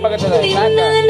pagkatulog. Naka.